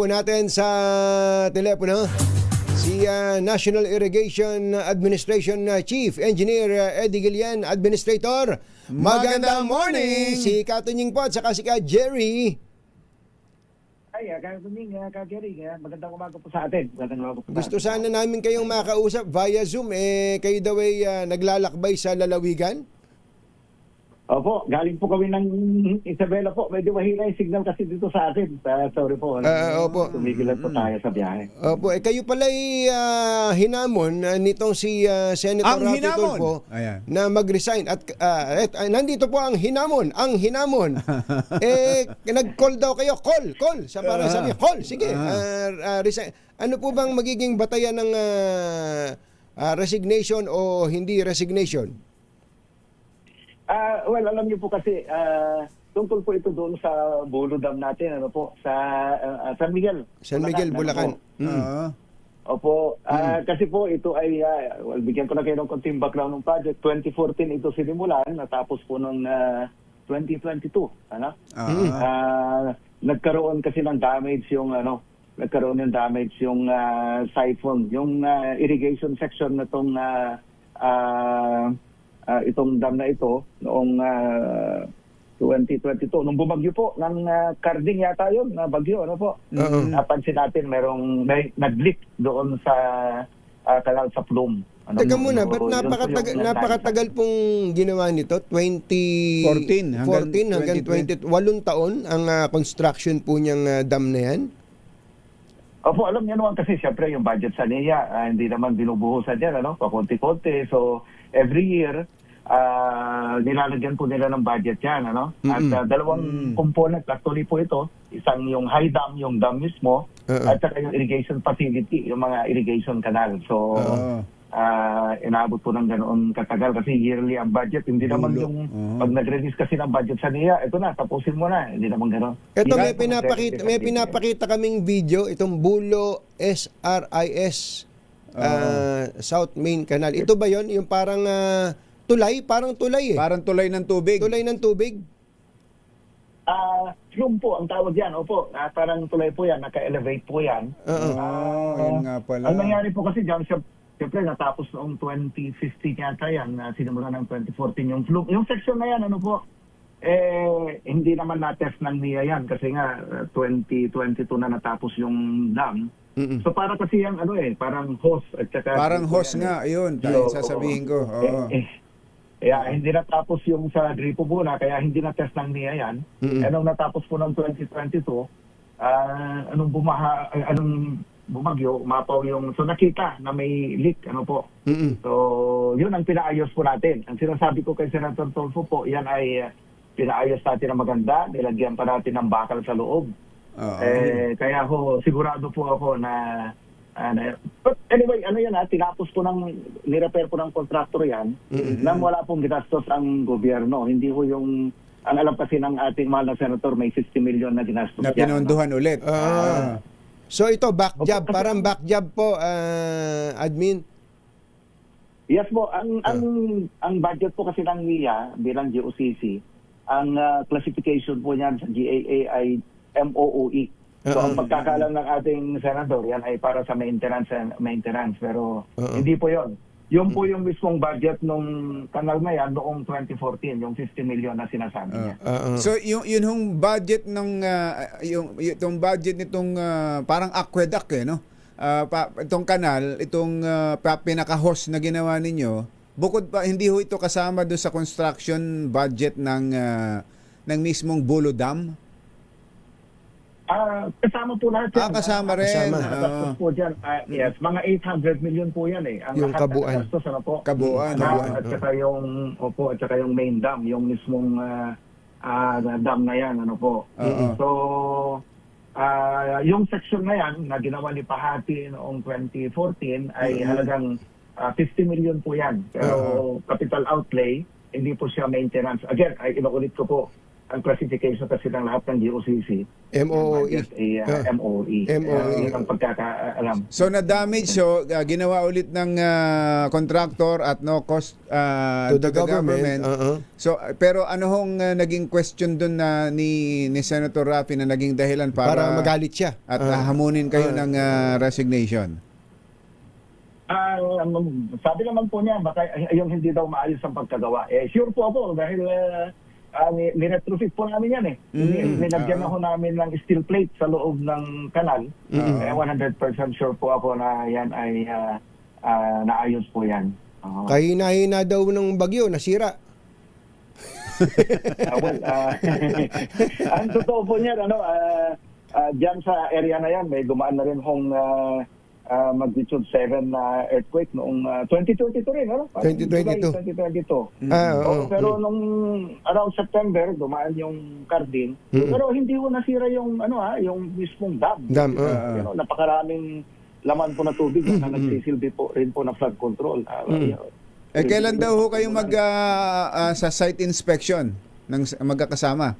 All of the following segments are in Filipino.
po natin sa telepono si ah, National Irrigation Administration ah, Chief Engineer ah, Eddie Gillian, Administrator. Magandang morning! Si Katunying po at saka si Ka Jerry. Ay, uh, kagaling, uh, kageri, uh, magandang umaga po sa atin. Magandang umaga po Gusto sa atin. sana namin kayong makausap via Zoom. Eh, kayo daw ay ah, naglalakbay sa lalawigan. Opo, galing po kami ng Isabela po. Medyo mahina yung signal kasi dito sa atin. Uh, sorry po. Ah, opo. Tumigilan po tayo sa biyahe. Opo, eh, kayo pala ay ah, hinamon ah, nitong si ah, Senator Ang Rafi hinamon? Tulfo Ayan. na mag-resign. At ah, et, ah, nandito po ang hinamon, ang hinamon. eh, nag-call daw kayo, call, call. Sa para Ah. sabi, call, sige, ah, ah, resign. Ano po bang magiging batayan ng ah, ah, resignation o hindi resignation? Ah, well, alam niyo po kasi uh, tungkol po ito doon sa Bulo Dam natin, ano po, sa ah, San Miguel. San Miguel, ano Bulacan. po. Mm. Oo. Opo, ah, kasi po ito ay, ah, well, bigyan ko na kayo ng konting background ng project. 2014 ito sinimulan, natapos po noong ah, 2022. Ano? Oo. Ah, nagkaroon kasi ng damage yung ano, nagkaroon ng damage yung ah, siphon, yung ah, irrigation section na tong ah, ah, ah, itong dam na ito noong ah, 2022 nung bumagyo po ng ah, Carding yata yun na bagyo ano po Oo. napansin natin merong may nag-leak doon sa ah, kanal sa Plume ano, Teka muna, ba't napakatagal, napakatagal pong ginawa nito? 20... 14 hanggang 14 hanggang 20... 8 taon ang ah, construction po niyang ah, dam na yan? Opo, alam niyo naman kasi siyempre yung budget sa NIA, ah, hindi naman binubuhusan yan, ano? Pakunti-kunti. So, every year, ah nilalagyan po nila ng budget yan, ano? At Mm-mm. ah, dalawang component actually po ito. Isang yung high dam, yung dam mismo, Oo. at saka yung irrigation facility, yung mga irrigation canal. So, Oo. ah inabot po ng ganoon katagal kasi yearly ang budget. Hindi naman yung Oo. pag nag-release kasi ng budget sa NIA, ito na, tapusin mo na. Hindi naman ganoon. Ito may pinapakita may pinapakita kaming video itong Bulo SRIS ah, South Main Canal. Ito ba 'yon? Yung parang ah, tulay, parang tulay eh. Parang tulay ng tubig. Tulay ng tubig. Ah, flume po ang tawag yan. Opo, ah, parang tulay po yan, naka-elevate po yan. Oo. Oh, yun nga pala. Ang nangyari po kasi dyan, siya- siyempre natapos noong 2015 yata yan, na sinimula ng 2014 yung flume. Yung section na yan, ano po, eh, hindi naman na-test ng NIA yan kasi nga ah, 2022 na natapos yung dam. Mm-mm. So para kasi yung ano eh, parang hose at saka... Parang host ano, nga, ayun. Tayo So, sasabihin ko. Oo. Eh, eh, kaya hindi natapos yung sa gripo muna, kaya hindi na-test ng NIA yan. Mm-mm. Eh, nung natapos po ng 2022, ah anong bumaha, ay, anong bumagyo, umapaw yung, so nakita na may leak, ano po. Mm-mm. So, yun ang pinaayos po natin. Ang sinasabi ko kay Senator Tolfo po, yan ay ah, pinaayos natin na maganda, nilagyan pa natin ng bakal sa loob. Oo. Eh, kaya ho, sigurado po ako na, ah, na- but anyway, ano yan ha, tinapos po ng, nirepair po ng contractor yan, Mm-mm. nang wala pong ginastos ang gobyerno. Hindi ho yung, ang alam kasi ng ating mahal na senator, may 60 million na ginastos Na yan, pinondohan ulit. Ah. So ito back Opo, job, kasi- parang back job po ah, admin. Yes po, ang ang ang budget po kasi ng NIA bilang GOCC, ang ah, classification po niyan sa GAA ay MOOE. So ang pagkakalam ng ating senador, yan ay para sa maintenance and maintenance pero Oo. hindi po 'yon. Yung po yung mismong budget nung kanal na yan noong 2014, yung 50 million na sinasabi niya. Ah, ah. So yung yun hong budget ng ah, yung itong budget nitong ah, parang aqueduct eh no. Ah, pa, itong kanal, itong pa- pinaka-host na ginawa ninyo, bukod pa hindi ho ito kasama do sa construction budget ng ah, ng mismong Bulo Dam. Ah, kasama po lahat yan. Ah, kasama rin. Kasama. Ang gastos po dyan, ah, yes, mga 800 million po yan eh. Ang Yung lahat kabuuan. gastos, ano po? Kabuuan, Ah, kabuuan. At saka yung, opo, at saka yung main dam, yung mismong ah, ah, dam na yan, ano po. Oo. So, ah, yung section na yan, na ginawa ni Pahati noong 2014, ay Mhm. halagang ah, 50 million po yan. Pero capital outlay, hindi po siya maintenance. Again, ay inuulit ko po, ang classification kasi ng lahat ng GOCC. MOE. Budget ay uh, Ah. MOE. MOE. Uh, yun ang pagkakaalam. So na-damage so uh, ginawa ulit ng uh, contractor at no cost uh, to the government. Uh-uh. So uh, pero ano hong uh, naging question doon na ni ni Senator Rafi na naging dahilan para, Para, magalit siya. at Ah. hamunin kayo Ah. ng uh, resignation? Ah, um, sabi naman po niya, baka yung hindi daw maayos ang pagkagawa. Eh, sure po ako dahil uh, uh, ni- niretrofit po namin yan eh. Ni- Mm, Nilagyan ah. ako namin ng steel plate sa loob ng kanal. Mm. Eh, 100% sure po ako na yan ay ah, ah, naayos po yan. Oo. Kahina-hina daw ng bagyo, nasira. Ah, well, ah, ang totoo po niyan, ano, ah, ah, dyan sa area na yan, may gumaan na rin hong ah, ah, magnitude 7 na earthquake noong ah, 2022 rin, ano? Parang 2022. July 2022. Ah, oo. Oo, pero nung around September, dumaan yung Cardin. Mm. Pero hindi ko nasira yung ano ha, yung mismong dam. Dam. Ah. You know, napakaraming laman po na tubig na nagsisilbi po rin po ng flood control. Ah, Mm. you know. Eh kailan daw ho kayo mag uh, uh, sa site inspection ng magkakasama?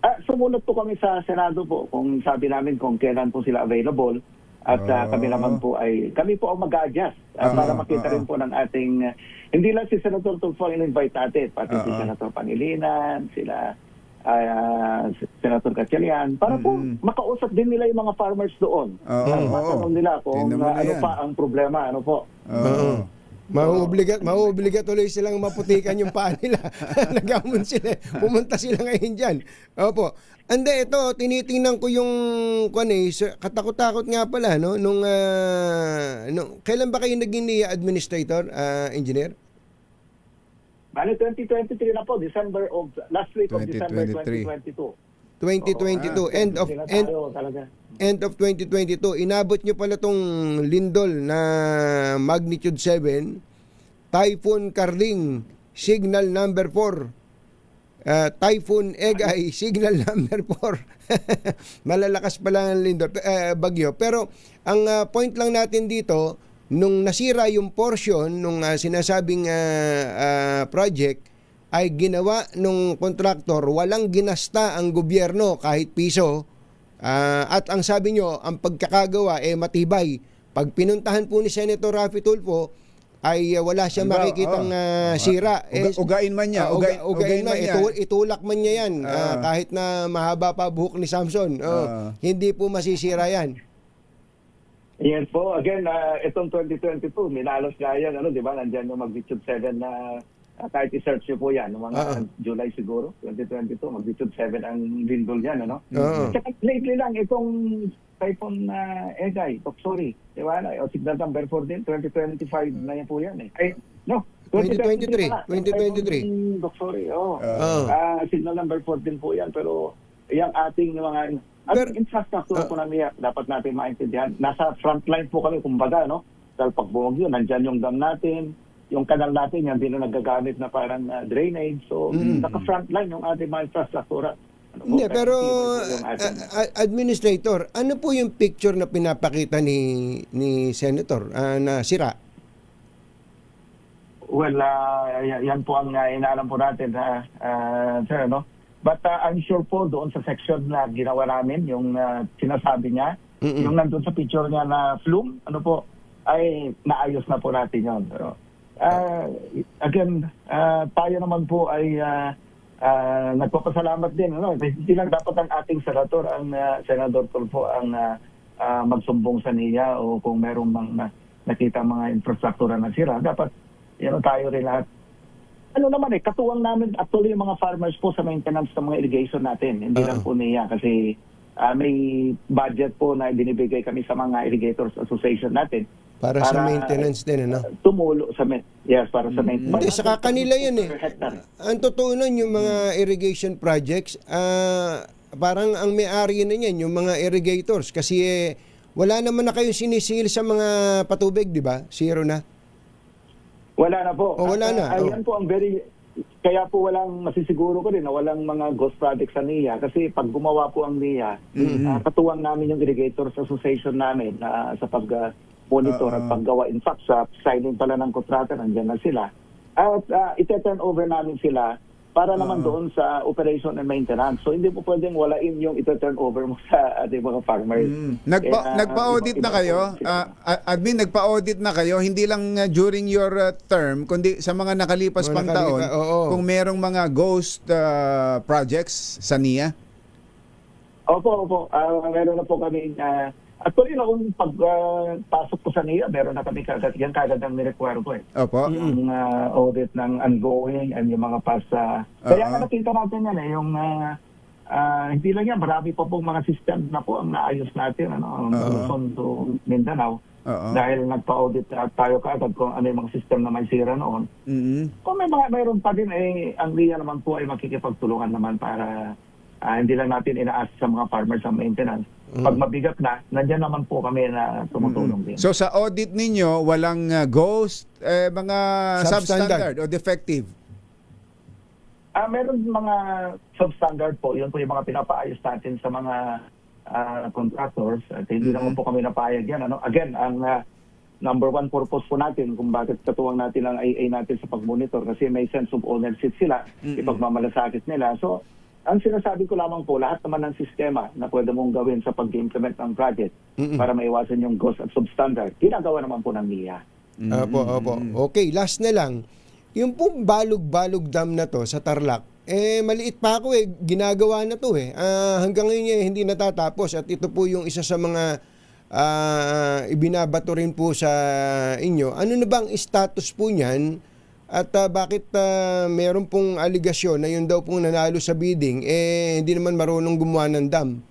Ah, sumunod po kami sa Senado po kung sabi namin kung kailan po sila available at ah, Oh. kami naman po ay kami po ang mag-adjust ah, Oo, para makita rin po ng ating ah, hindi lang si Senator Tulfo ang in-invite natin pati si. Senator Pangilinan sila ah, si Senator Gatchalian para po Mm. makausap din nila yung mga farmers doon Oo, At oo. matanong nila kung ah, na ano yan. pa ang problema ano po Oo. Mauobliga, mauobliga tuloy silang maputikan yung paa nila. Nagamon sila. Pumunta sila ngayon dyan. Opo. Ande, ito, tinitingnan ko yung, kwan eh, katakot-takot nga pala, no? Nung, ah, nung, kailan ba kayo naging NIA administrator, ah, engineer? Bali 2023 na po December of last week of December 2023. 2022 2022, Oo, ah, end of, sila end, talaga. end of 2022, inabot nyo pala tong lindol na magnitude 7, Typhoon Carling, signal number 4. Uh, Typhoon Egay, signal number 4. Malalakas pala ang lindol, eh, bagyo. Pero ang ah, point lang natin dito, nung nasira yung portion nung ah, sinasabing ah, ah, project, ay ginawa nung kontraktor, walang ginasta ang gobyerno kahit piso. Ah, at ang sabi nyo, ang pagkakagawa eh matibay. Pag pinuntahan po ni Senator Rafi Tulfo, ay ah, wala siya Ano ba? makikitang Oo. ah, sira. Uga- ugain man niya, Ah, uga- ugain- ugain ugain na, man niya. itu- itulak man niya yan. Ah, Ah. kahit na mahaba pa buhok ni Samson. Oh, Ah. Hindi po masisira yan. Yes po, again, ah, itong 2022, minalos nga yan, ano, di ba, nandyan yung magnitude 7 na uh, kahit i-search nyo po yan, noong mga Ah. July siguro, 2022, magnitude 7 ang lindol yan, ano? Tsaka lately lang, itong typhoon na Egay, sorry, di ba, o signal number 4 din, 2025 na yan po yan eh. Ay, no, 2023, 2023 pala. 2023. Typhoon Doksori, oo. Oo. Ah, signal number 4 din po yan, pero yung ating mga at Pero- infrastructure Ah. po namin dapat natin maintindihan. Nasa front line po kami, kumbaga, no? Dahil pag bumagyo, nandyan yung dam natin, yung kanal natin, yan din ang nagagamit na parang ah, drainage. So, Mm. naka-front line yung ating mga infrastructure. Ano po, Hindi, pero effective yung ating- ah, ah, administrator, ano po yung picture na pinapakita ni ni senator ah, na sira? Well, ah, y- yan po ang uh, inaalam po natin, ha, ah, sir, no? But ah, I'm sure po doon sa section na ginawa namin, yung ah, sinasabi niya, Mm-mm. yung nandun sa picture niya na flume, ano po, ay naayos na po natin yun. Pero, ah, again, ah, tayo naman po ay ah, ah, nagpapasalamat din. Ano? Hindi lang dapat ang ating senator, ang ah, senador Tulfo, ang ah, ah, magsumbong sa niya o kung merong mang, na, nakita mga infrastruktura na sira. Dapat, you know, tayo rin lahat ano naman eh, katuwang namin actually yung mga farmers po sa maintenance ng mga irrigation natin. Hindi lang Oo. po niya kasi ah, may budget po na binibigay kami sa mga irrigators association natin. Para, sa Para- maintenance din, ano? Tumulo sa ma- yes, para sa maintenance. Hindi, saka kanila yan eh. Ang totoo nun, yung mga irrigation projects, ah, parang ang may-ari na yan, yung mga irrigators. Kasi eh, wala naman na kayong sinisingil sa mga patubig, di ba? Zero na. Wala na po. Oh, wala At, na, ah, oh. Ayan po ang very kaya po walang masisiguro ko rin na walang mga ghost projects sa NIA kasi pag gumawa po ang NIA, Mm-hmm. ah, katuwang namin yung Irrigators Association namin na sa pag ah, monitor at Oo. paggawa. In fact, sa signing pala ng kontrata, nandiyan na sila. At uh, ite-turn over namin sila para naman doon sa operation and maintenance. So hindi po pwedeng walain yung ito-turn over mo sa ating mga farmers. Mm. Nagpa, Kaya, nagpa-audit iba- na iba kayo? Ah, ah, admin, nagpa-audit na kayo? Hindi lang ah, during your ah, term, kundi sa mga nakalipas Mga pang nakalipa- taon, oo. kung merong mga ghost ah, projects sa NIA? Opo, opo. Ah, meron na po kami, uh, actually noong pagpasok ko sa NIA, meron na kami kagad, yan kagad ang nirequire ko eh. Opo. Yung ah, audit ng ongoing and yung mga past. ah, kaya Oo. nga nakita natin yan eh, yung ah, ah, hindi lang yan, marami pa pong mga system na po ang naayos natin, ano, ang. Luzon to Mindanao. Oo. Dahil nagpa-audit na tayo kaagad kung ano yung mga system na may sira noon. Mm-mm. Kung may mga mayroon pa din, eh, ang NIA naman po ay makikipagtulungan naman para ah, hindi lang natin inaas sa mga farmers ang maintenance. Pag mabigat na, nandyan naman po kami na tumutulong din. So sa audit ninyo, walang ah, ghost, eh, mga Substandard. substandard o defective? Ah, meron mga substandard po. Yun po yung mga pinapaayos natin sa mga ah, contractors. At hindi naman po kami napayag yan. Ano? Again, ang ah, number one purpose po natin kung bakit katuwang natin ang IA natin sa pag-monitor kasi may sense of ownership sila, ipagmamalasakit nila. So, ang sinasabi ko lamang po, lahat naman ng sistema na pwede mong gawin sa pag-implement ng project para maiwasan yung ghost at substandard, ginagawa naman po ng NIA. Opo, opo. Okay, last na lang. Yung pong balog-balog dam na to sa Tarlac, eh maliit pa ako eh, ginagawa na to eh. Ah, hanggang ngayon eh, hindi natatapos at ito po yung isa sa mga ah, ibinabato rin po sa inyo. Ano na bang status po niyan? At ah, bakit ah, meron pong aligasyon na yun daw pong nanalo sa bidding, eh hindi naman marunong gumawa ng dam?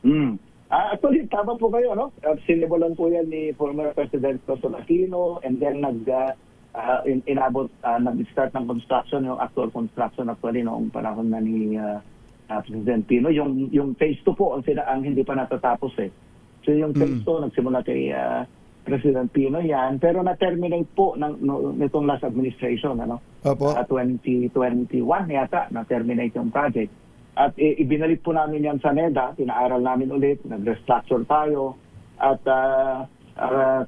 Mm. Ah, actually, tama po kayo, no? Uh, sinimulan po yan ni former President Corazon Aquino and then nag, uh, uh, in, inabot, uh, nag-start ng construction, yung actual construction actually noong panahon na ni uh, uh, President Pino. Yung, yung phase 2 po ang, sina, ang hindi pa natatapos eh. So yung phase 2, nagsimula kay uh, President Pino yan, pero na-terminate po ng, no, nitong last administration, ano? Opo. Uh, 2021 yata na-terminate yung project. At i- ibinalik po namin yan sa NEDA, pinaaral namin ulit, nag-restructure tayo, at uh, uh,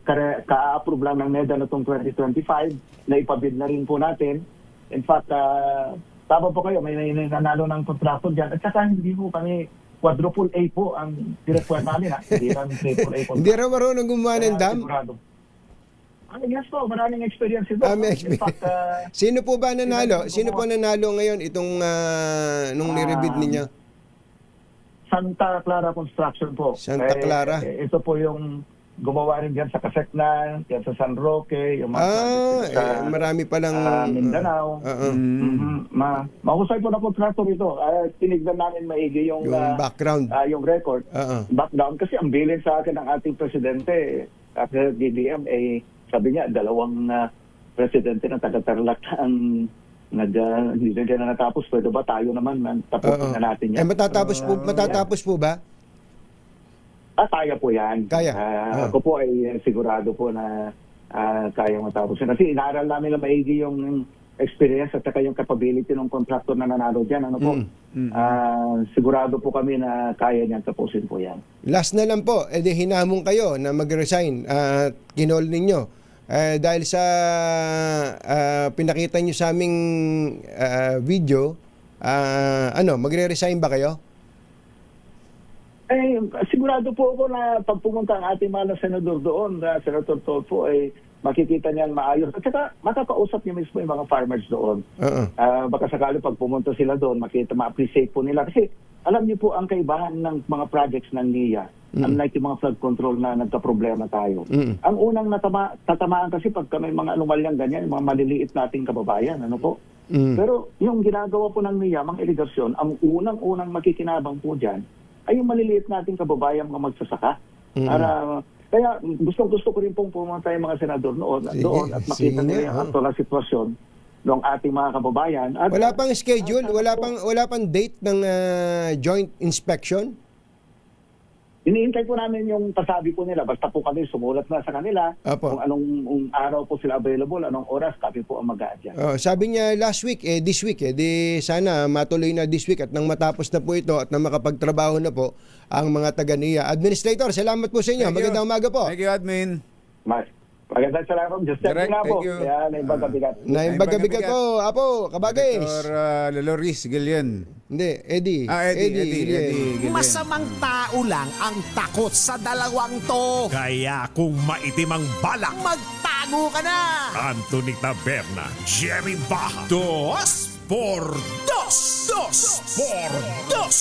ka-approve lang ng NEDA na itong 2025, na ipabid na rin po natin. In fact, uh, tama po kayo, may, nanalo ng kontrato dyan. At saka hindi po kami quadruple A po ang require namin. Ha? Hindi lang triple A Hindi raw marunong gumawa ng dam? sigurado. Ah, yes po, maraming experience ito. Ah, may In fact, uh, Sino po ba nanalo? Sino po po nanalo ngayon itong ah, nung nirebid Ah, ninyo? Santa Clara Construction po. Santa Clara. Eh, ito po yung gumawa rin dyan sa Kaseknan, yan sa San Roque, yung mga Ah, sa eh, marami palang ah, Mindanao. Oo. Mhm. Ma mahusay po na contractor ito. Ah, tinignan namin maigi yung, yung ah, background. ah, yung record. Oo. Background kasi ang bilin sa akin ng ating presidente, after DDM, eh, sabi niya, dalawang ah, presidente ng taga-Tarlac ang nag, uh, hindi na dyan na natapos. Pwede ba tayo naman, man, tapusin Oo. na natin Eh yan. matatapos po matatapos po ba? Ah, kaya po yan. Kaya. Ah, Ah. Ako po ay eh, sigurado po na ah, kaya matapos yan. Kasi inaaral namin na maigi yung experience at saka yung capability ng contractor na nanalo dyan. Ano po? Mm. Ah, sigurado po kami na kaya niyan tapusin po yan. Last na lang po, edi hinamon kayo na mag-resign at kinol ninyo. Eh, dahil sa ah, pinakita nyo sa aming ah, video, ah, ano, magre-resign ba kayo? Eh, sigurado po ako na pag pumunta ang ating na senador doon, na Senator Tolfo, ay makikita niyan maayos. At saka makakausap niya mismo yung mga farmers doon. Oo. Ah, baka sakali pag pumunta sila doon, makita, ma-appreciate po nila. Kasi alam niyo po ang kaibahan ng mga projects ng NIA, unlike yung mga flood control na nagka-problema tayo. Mm. Ang unang natama, tatamaan kasi pag may mga anomalyang ganyan, yung mga maliliit nating kababayan, ano po? Mm. Pero yung ginagawa po ng NIA, mga irigasyon, ang unang-unang makikinabang po dyan, ay yung maliliit nating kababayan mga magsasaka. Mm. Para, kaya gusto-gusto ko rin pong pumunta yung mga senador noon, Sige, doon at makita nila yung oh. actual na sitwasyon ng ating mga kababayan. At, Wala pang schedule, wala pang wala pang date ng ah, joint inspection? Iniintay po namin yung pasabi po nila. Basta po kami sumulat na sa kanila Apo. kung anong kung araw po sila available, anong oras, kami po ang mag-a-adjust. Oh, sabi niya last week, eh this week, eh di sana matuloy na this week at nang matapos na po ito at nang makapagtrabaho na po ang mga taga niya. Administrator, salamat po sa inyo. Thank you. Magandang umaga po. Thank you, admin. Mas, Magandang salamat. Just Direct, na po. you. Kaya naimbagabigat. Naimbaga-bigat ko, apo, kabagis. Dr. uh, Laloris Gillian. Hindi, Eddie. Ah, Eddie, Eddie, Gillian. Eddie Gillian. Masamang tao lang ang takot sa dalawang to. Kaya kung maitim ang balak, Magtago ka na! Anthony Taberna, Jerry Baja, Dos por Dos! Dos por Dos!